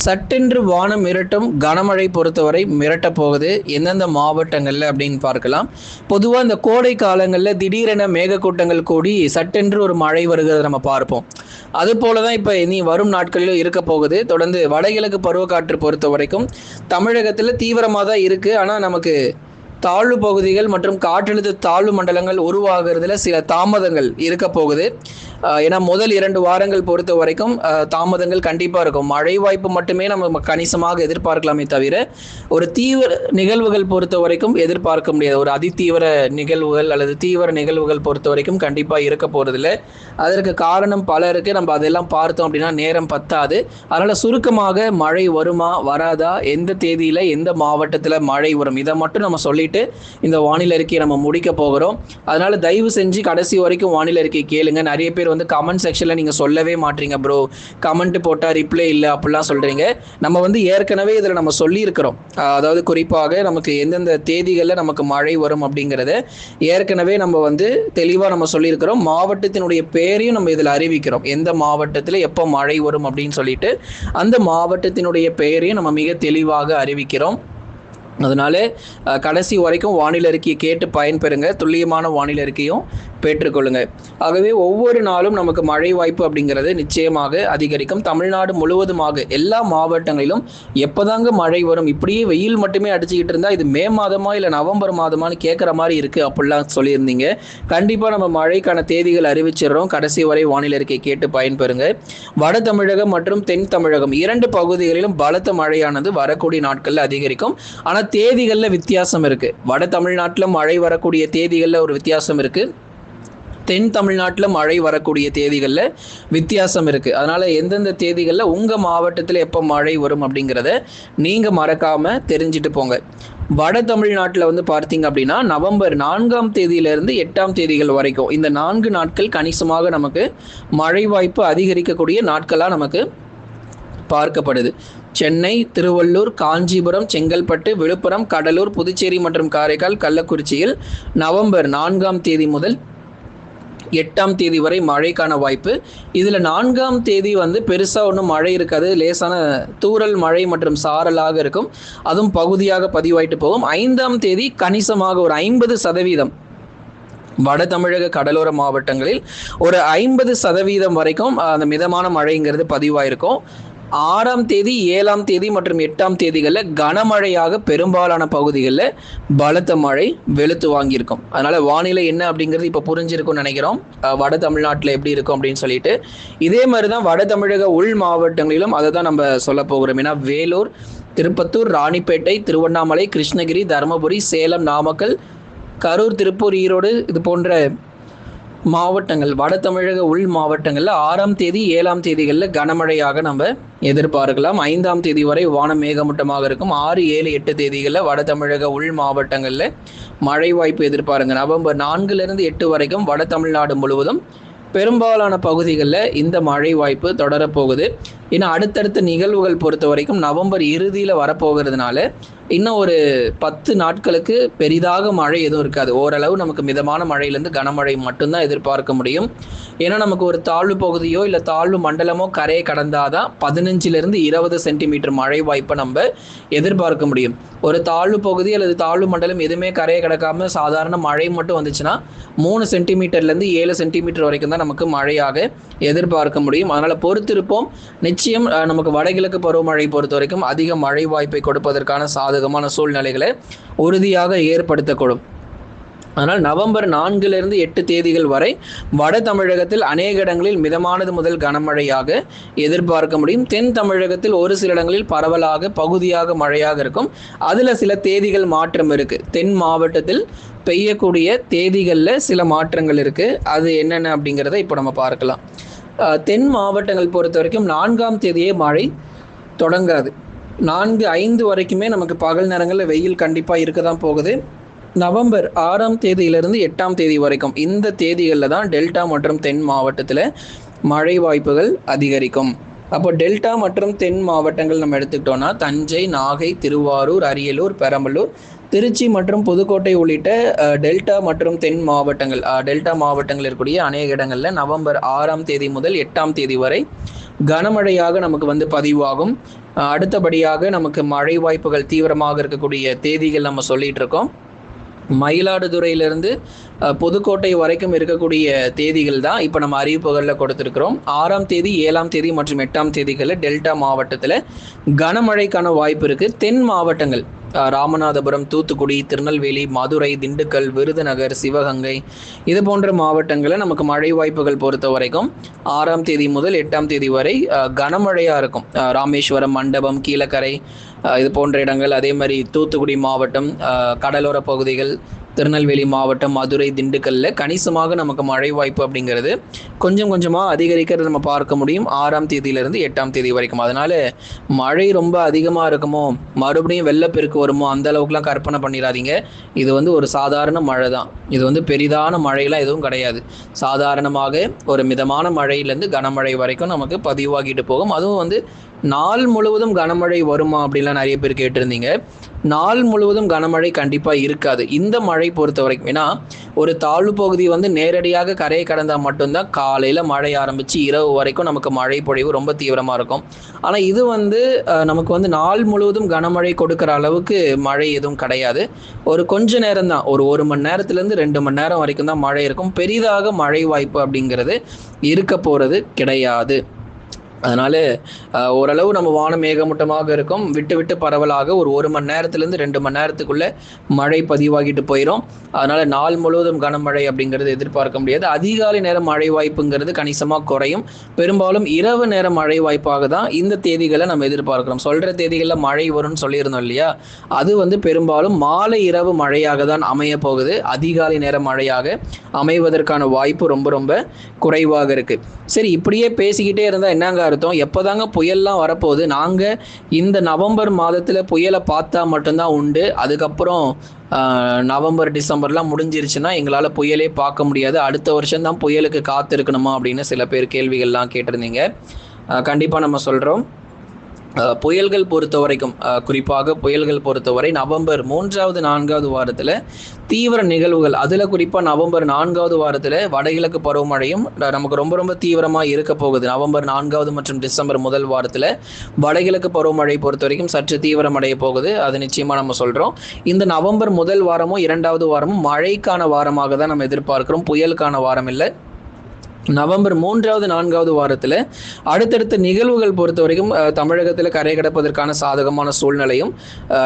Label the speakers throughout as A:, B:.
A: சட்டென்று வானம் மிரட்டும் கனமழை பொறுத்தவரை மிரட்ட போகுது. எந்தெந்த மாவட்டங்களில் அப்படின்னு பார்க்கலாம். பொதுவாக இந்த கோடை காலங்களில் திடீரென மேகக்கூட்டங்கள் கூடி சட்டென்று ஒரு மழை வருகிறத நம்ம பார்ப்போம். அது போல தான் இப்போ இனி வரும் நாட்களிலும் இருக்க போகுது. தொடர்ந்து வடகிழக்கு பருவக்காற்று பொறுத்த வரைக்கும் தமிழகத்தில் தீவிரமாக தான் இருக்குது ஆனால் நமக்கு தாழ்வு பகுதிகள் மற்றும் காற்றழுத்த தாழ்வு மண்டலங்கள் உருவாகிறதுல சில தாமதங்கள் இருக்க போகுது. ஏன்னா முதல் இரண்டு வாரங்கள் பொறுத்த வரைக்கும் தாமதங்கள் கண்டிப்பாக இருக்கும். மழை வாய்ப்பு மட்டுமே நம்ம கணிசமாக எதிர்பார்க்கலாமே தவிர ஒரு தீவிர நிகழ்வுகள் பொறுத்த வரைக்கும் எதிர்பார்க்க முடியாது. ஒரு அதிதீவிர நிகழ்வுகள் அல்லது தீவிர நிகழ்வுகள் பொறுத்த வரைக்கும் கண்டிப்பாக இருக்க போகிறதில்ல அதற்கு காரணம் பல இருக்கு. நம்ம அதெல்லாம் பார்த்தோம் அப்படின்னா நேரம் பத்தாது. அதனால் சுருக்கமாக மழை வருமா வராதா எந்த தேதியில் எந்த மாவட்டத்தில் மழை வரும் இதை மட்டும் நம்ம சொல்லிட்டு இந்த வானிலை அறிக்கையை நம்ம முடிக்க போகிறோம். அதனால தயவு செஞ்சு கடைசி வரைக்கும் வானிலை அறிக்கை கேளுங்க. நிறைய பேர் வந்து கமெண்ட் செக்ஷனில் நீங்கள் சொல்லவே மாட்டீங்க ப்ரோ கமெண்ட் போட்டால் ரிப்ளை இல்லை அப்படிலாம் சொல்கிறீங்க நம்ம வந்து ஏற்கனவே இதில் நம்ம சொல்லியிருக்கிறோம். அதாவது குறிப்பாக நமக்கு எந்தெந்த தேதிகளில் நமக்கு மழை வரும் அப்படிங்கிறத ஏற்கனவே நம்ம வந்து தெளிவாக நம்ம சொல்லியிருக்கிறோம். மாவட்டத்தினுடைய பேரையும் நம்ம இதில் அறிவிக்கிறோம். எந்த மாவட்டத்தில் எப்போ மழை வரும் அப்படின்னு சொல்லிட்டு அந்த மாவட்டத்தினுடைய பெயரையும் நம்ம மிக தெளிவாக அறிவிக்கிறோம். அதனால கடைசி வரைக்கும் வானிலை அறிக்கையை கேட்டு பயன்பெறுங்க. துல்லியமான வானிலை அறிக்கையும் பெற்றுக்கொள்ளுங்க. ஆகவே ஒவ்வொரு நாளும் நமக்கு மழை வாய்ப்பு அப்படிங்கிறது நிச்சயமாக அதிகரிக்கும். தமிழ்நாடு முழுவதுமாக எல்லா மாவட்டங்களிலும் எப்போதாங்க மழை வரும்? இப்படியே வெயில் மட்டுமே அடிச்சுக்கிட்டு இருந்தால் இது மே மாதமா இல்லை நவம்பர் மாதமான்னு கேட்குற மாதிரி இருக்குது அப்படிலாம் சொல்லியிருந்தீங்க. கண்டிப்பாக நம்ம மழைக்கான தேதிகள் அறிவிச்சிடுறோம். கடைசி வரை வானிலை அறிக்கை கேட்டு பயன்பெறுங்க. வட தமிழகம் மற்றும் தென் தமிழகம் இரண்டு பகுதிகளிலும் பலத்த மழையானது வரக்கூடிய நாட்களில் அதிகரிக்கும். ஆனால் தேதிகளில் வித்தியாசம் இருக்குது வட தமிழ்நாட்டில் மழை வரக்கூடிய தேதிகளில் ஒரு வித்தியாசம் இருக்குது தென் தமிழ்நாட்டில் மழை வரக்கூடிய தேதிகளில் வித்தியாசம் இருக்குது அதனால் எந்தெந்த தேதிகளில் உங்கள் மாவட்டத்தில் எப்போ மழை வரும் அப்படிங்கிறத நீங்கள் மறக்காமல் தெரிஞ்சுட்டு போங்க. வட தமிழ்நாட்டில் வந்து பார்த்தீங்க அப்படின்னா நவம்பர் நான்காம் தேதியிலிருந்து எட்டாம் தேதிகள் வரைக்கும் இந்த நான்கு நாட்கள் கணிசமாக நமக்கு மழை வாய்ப்பு அதிகரிக்கக்கூடிய நாட்களாக நமக்கு பார்க்கப்படுது. சென்னை திருவள்ளூர் காஞ்சிபுரம் செங்கல்பட்டு விழுப்புரம் கடலூர் புதுச்சேரி மற்றும் காரைக்கால் கள்ளக்குறிச்சியில் நவம்பர் நான்காம் தேதி முதல் எட்டாம் தேதி வரை மழைக்கான வாய்ப்பு. இதில் நான்காம் தேதி வந்து பெருசாக ஒன்றும் மழை இருக்காது. லேசான தூரல் மழை மற்றும் சாரலாக இருக்கும். அதுவும் பகுதியாக பதிவாயிட்டு போகும். ஐந்தாம் தேதி கணிசமாக ஒரு ஐம்பது சதவீதம் வட தமிழக கடலோர மாவட்டங்களில் ஒரு ஐம்பது சதவீதம் வரைக்கும் அந்த மிதமான மழைங்கிறது பதிவாயிருக்கும். ஆறாம் தேதி ஏழாம் தேதி மற்றும் எட்டாம் தேதிகளில் கனமழையாக பெரும்பாலான பகுதிகளில் பலத்த மழை வெளுத்து வாங்கியிருக்கும். அதனால வானிலை என்ன அப்படிங்கிறது இப்போ புரிஞ்சிருக்கும்னு நினைக்கிறோம். வட தமிழ்நாட்டில் எப்படி இருக்கும் அப்படின்னு சொல்லிட்டு. இதே மாதிரி தான் வட தமிழக உள் மாவட்டங்களிலும் அதை தான் நம்ம சொல்ல போகிறோம். ஏன்னா வேலூர் திருப்பத்தூர் ராணிப்பேட்டை திருவண்ணாமலை கிருஷ்ணகிரி தருமபுரி சேலம் நாமக்கல் கரூர் திருப்பூர் ஈரோடு இது போன்ற மாவட்டங்கள். வட தமிழக உள் மாவட்டங்களில் ஆறாம் தேதி ஏழாம் தேதிகளில் கனமழையாக நம்ம எதிர்பார்க்கலாம். ஐந்தாம் தேதி வரை வானம் மேகமூட்டமாக இருக்கும். ஆறு ஏழு எட்டு தேதிகளில் வட தமிழக உள் மாவட்டங்களில் மழை வாய்ப்பு எதிர்பாருங்க. நவம்பர் நான்குலேருந்து எட்டு வரைக்கும் வட தமிழ்நாடு முழுவதும் பெரும்பாலான பகுதிகளில் இந்த மழை வாய்ப்பு தொடரப்போகுது. ஏன்னா அடுத்தடுத்த நிகழ்வுகள் பொறுத்த வரைக்கும் நவம்பர் இறுதியில் வரப்போகிறதுனால இன்னும் ஒரு பத்து நாட்களுக்கு பெரிதாக மழை எதுவும் இருக்காது. ஓரளவு நமக்கு மிதமான மழையிலேருந்து கனமழை மட்டும்தான் எதிர்பார்க்க முடியும். ஏன்னா நமக்கு ஒரு தாழ்வு பகுதியோ இல்லை தாழ்வு மண்டலமோ கரையை கடந்தாதான் பதினஞ்சிலிருந்து இருபது சென்டிமீட்டர் மழை வாய்ப்பை நம்ம எதிர்பார்க்க முடியும். ஒரு தாழ்வு பகுதி அல்லது தாழ்வு மண்டலம் எதுவுமே கரையை கடக்காம சாதாரண மழை மட்டும் வந்துச்சுன்னா மூணு சென்டிமீட்டர்லேருந்து ஏழு சென்டிமீட்டர் வரைக்கும் தான் நமக்கு மழையாக எதிர்பார்க்க முடியும். அதனால் பொறுத்திருப்போம். நிச்சயம் நிச்சயம் நமக்கு வடகிழக்கு பருவமழை பொறுத்த வரைக்கும் அதிக மழை வாய்ப்பை கொடுப்பதற்கான சாதகமான சூழ்நிலைகளை உறுதியாக ஏற்படுத்தக்கூடும். ஆனால் நவம்பர் நான்கிலிருந்து எட்டு தேதிகள் வரை வட தமிழகத்தில் அநேக இடங்களில் மிதமானது முதல் கனமழையாக எதிர்பார்க்க முடியும். தென் தமிழகத்தில் ஒரு சில இடங்களில் பரவலாக பகுதியாக மழையாக இருக்கும். அதில் சில தேதிகள் மாற்றம் இருக்குது தென் மாவட்டத்தில் பெய்யக்கூடிய தேதிகளில் சில மாற்றங்கள் இருக்குது அது என்னென்ன அப்படிங்கிறத இப்போ நம்ம பார்க்கலாம். தென் மாவட்டங்கள் பொறுத்த வரைக்கும் நான்காம் தேதியே மழை தொடங்காது. நான்கு ஐந்து வரைக்குமே நமக்கு பகல் நேரங்களில் வெயில் கண்டிப்பாக இருக்க தான் போகுது. நவம்பர் ஆறாம் தேதியிலிருந்து எட்டாம் தேதி வரைக்கும் இந்த தேதிகளில் தான் டெல்டா மற்றும் தென் மாவட்டத்தில் மழை வாய்ப்புகள் அதிகரிக்கும். அப்போ டெல்டா மற்றும் தென் மாவட்டங்கள் நம்ம எடுத்துக்கிட்டோம்னா தஞ்சை நாகை திருவாரூர் அரியலூர் பெரம்பலூர் திருச்சி மற்றும் புதுக்கோட்டை உள்ளிட்ட டெல்டா மற்றும் தென் மாவட்டங்கள் டெல்டா மாவட்டங்கள் இருக்கக்கூடிய அநேக இடங்களில் நவம்பர் ஆறாம் தேதி முதல் எட்டாம் தேதி வரை கனமழையாக நமக்கு வந்து பதிவாகும். அடுத்தபடியாக நமக்கு மழை வாய்ப்புகள் தீவிரமாக இருக்கக்கூடிய தேதிகள் நம்ம சொல்லிட்டு இருக்கோம். மயிலாடுதுறையிலிருந்து புதுக்கோட்டை வரைக்கும் இருக்கக்கூடிய தேதிகள் தான் இப்போ நம்ம அறிவிப்புகளில் கொடுத்துருக்குறோம். ஆறாம் தேதி ஏழாம் தேதி மற்றும் எட்டாம் தேதிகளில் டெல்டா மாவட்டத்தில் கனமழைக்கான வாய்ப்பு இருக்குது தென் மாவட்டங்கள் ராமநாதபுரம் தூத்துக்குடி திருநெல்வேலி மதுரை திண்டுக்கல் விருதுநகர் சிவகங்கை இது போன்ற மாவட்டங்களில் நமக்கு மழை வாய்ப்புகள் பொறுத்த வரைக்கும் ஆறாம் தேதி முதல் எட்டாம் தேதி வரை கனமழையாக இருக்கும். ராமேஸ்வரம் மண்டபம் கீழக்கரை இது போன்ற இடங்கள் அதே மாதிரி தூத்துக்குடி மாவட்டம் கடலோர பகுதிகள் திருநெல்வேலி மாவட்டம் மதுரை திண்டுக்கல்ல கணிசமாக நமக்கு மழை வாய்ப்பு அப்படிங்கிறது கொஞ்சம் கொஞ்சமாக அதிகரிக்கிறது நம்ம பார்க்க முடியும். ஆறாம் தேதியிலிருந்து எட்டாம் தேதி வரைக்கும். அதனால மழை ரொம்ப அதிகமாக இருக்குமோ மறுபடியும் வெள்ளப்பெருக்கு வருமோ அந்த அளவுக்குலாம் கற்பனை பண்ணிடாதீங்க இது வந்து ஒரு சாதாரண மழை தான் இது வந்து பெரிதான மழையெல்லாம் எதுவும் கிடையாது. சாதாரணமாக ஒரு மிதமான மழையிலேருந்து கனமழை வரைக்கும் நமக்கு பதிவாகிட்டு போகும். அதுவும் வந்து நாள் முழுவதும் கனமழை வருமா அப்படின்லாம் நிறைய பேர் கேட்டிருந்தீங்க. நாள் முழுவதும் கனமழை கண்டிப்பாக இருக்காது. இந்த மழை பொறுத்த வரைக்கும் ஏன்னா ஒரு தாழ்வு பகுதி வந்து நேரடியாக கரையை கடந்தால் மட்டும்தான் காலையில் மழை ஆரம்பித்து இரவு வரைக்கும் நமக்கு மழை பொழிவு ரொம்ப தீவிரமாக இருக்கும். ஆனால் இது வந்து நமக்கு வந்து நாள் முழுவதும் கனமழை கொடுக்குற அளவுக்கு மழை எதுவும் கிடையாது. ஒரு கொஞ்ச நேரம் தான். ஒரு ஒரு மணி நேரத்துலேருந்து ரெண்டு மணி நேரம் வரைக்கும் தான் மழை இருக்கும். பெரிதாக மழை வாய்ப்பு அப்படிங்கிறது இருக்க போகிறது கிடையாது. அதனால ஓரளவு நம்ம வானம் மேகமூட்டமாக இருக்கும். விட்டு விட்டு பரவலாக ஒரு ஒரு மணி நேரத்துலேருந்து ரெண்டு மணி நேரத்துக்குள்ள மழை பதிவாகிட்டு போயிடும் அதனால நாள் முழுவதும் கனமழை அப்படிங்கிறது எதிர்பார்க்க முடியாது. அதிகாலை நேரம் மழை வாய்ப்புங்கிறது கணிசமாக குறையும். பெரும்பாலும் இரவு நேரம் மழை வாய்ப்பாக தான் இந்த தேதிகளை நம்ம எதிர்பார்க்கிறோம். சொல்ற தேதிகளில் மழை வரும்னு சொல்லியிருந்தோம் இல்லையா? அது வந்து பெரும்பாலும் மாலை இரவு மழையாக தான் அமைய போகுது. அதிகாலை நேர மழையாக அமைவதற்கான வாய்ப்பு ரொம்ப ரொம்ப குறைவாக இருக்கு. சரி இப்படியே பேசிக்கிட்டே இருந்தால் என்னங்க அர்த்தம். எப்போதாங்க புயல்லாம் வரப்போகுது? நாங்கள் இந்த நவம்பர் மாதத்தில் புயலை பார்த்தா மட்டும்தான் உண்டு. அதுக்கப்புறம் நவம்பர் டிசம்பர்லாம் முடிஞ்சிருச்சுன்னா எங்களால் புயலே பார்க்க முடியாது. அடுத்த வருஷம் தான் புயலுக்கு காத்திருக்கணுமா அப்படின்னு சில பேர் கேள்விகள்லாம் கேட்டிருந்தீங்க. கண்டிப்பாக நம்ம சொல்கிறோம் புயல்கள் பொறுத்த வரைக்கும் குறிப்பாக புயல்கள் பொறுத்தவரை நவம்பர் மூன்றாவது நான்காவது வாரத்தில் தீவிர நிகழ்வுகள். அதில் குறிப்பாக நவம்பர் நான்காவது வாரத்தில் வடகிழக்கு பருவமழையும் நமக்கு ரொம்ப ரொம்ப தீவிரமாக இருக்க போகுது. நவம்பர் நான்காவது மற்றும் டிசம்பர் முதல் வாரத்தில் வடகிழக்கு பருவமழை பொறுத்த வரைக்கும் சற்று தீவிரமடைய போகுது. அது நிச்சயமாக நம்ம சொல்கிறோம் இந்த நவம்பர் முதல் வாரமும் இரண்டாவது வாரமும் மழைக்கான வாரமாக தான் நம்ம எதிர்பார்க்கிறோம். புயலுக்கான வாரம் இல்லை. நவம்பர் மூன்றாவது நான்காவது வாரத்தில் அடுத்தடுத்த நிகழ்வுகள் பொறுத்த வரைக்கும் தமிழகத்தில் கரை கடப்பதற்கான சாதகமான சூழ்நிலையும்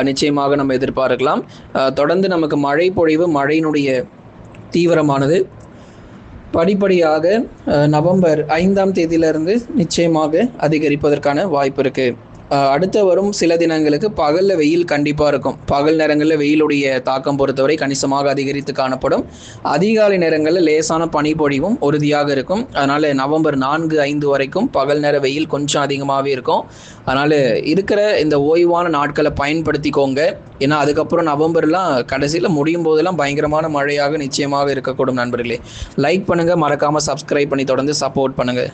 A: நிச்சயமாக நம்ம எதிர்பார்க்கலாம். தொடர்ந்து நமக்கு மழை பொழிவு மழையினுடைய தீவிரமானது. படிப்படியாக நவம்பர் ஐந்தாம் தேதியிலிருந்து நிச்சயமாக அதிகரிப்பதற்கான வாய்ப்பு இருக்குது அடுத்து வரும் சில தினங்களுக்கு பகல்ல வெயில் கண்டிப்பாக இருக்கும். பகல் நேரங்களில் வெயிலுடைய தாக்கம் பொறுத்தவரை கணிசமாக அதிகரித்து காணப்படும். அதிகாலை நேரங்களில் லேசான பனிப்பொழிவும் உறுதியாக இருக்கும். அதனால நவம்பர் நான்கு ஐந்து வரைக்கும் பகல் நேர வெயில் கொஞ்சம் அதிகமாகவே இருக்கும். அதனால இருக்கிற இந்த ஓய்வான நாட்களை பயன்படுத்திக்கோங்க. ஏன்னா அதுக்கப்புறம் நவம்பர்லாம் கடைசியில் முடியும் போதெல்லாம் பயங்கரமான மழையாக நிச்சயமாக இருக்கக்கூடும் நண்பர்களே. லைக் பண்ணுங்க மறக்காம சப்ஸ்கிரைப் பண்ணி தொடர்ந்து சப்போர்ட் பண்ணுங்க.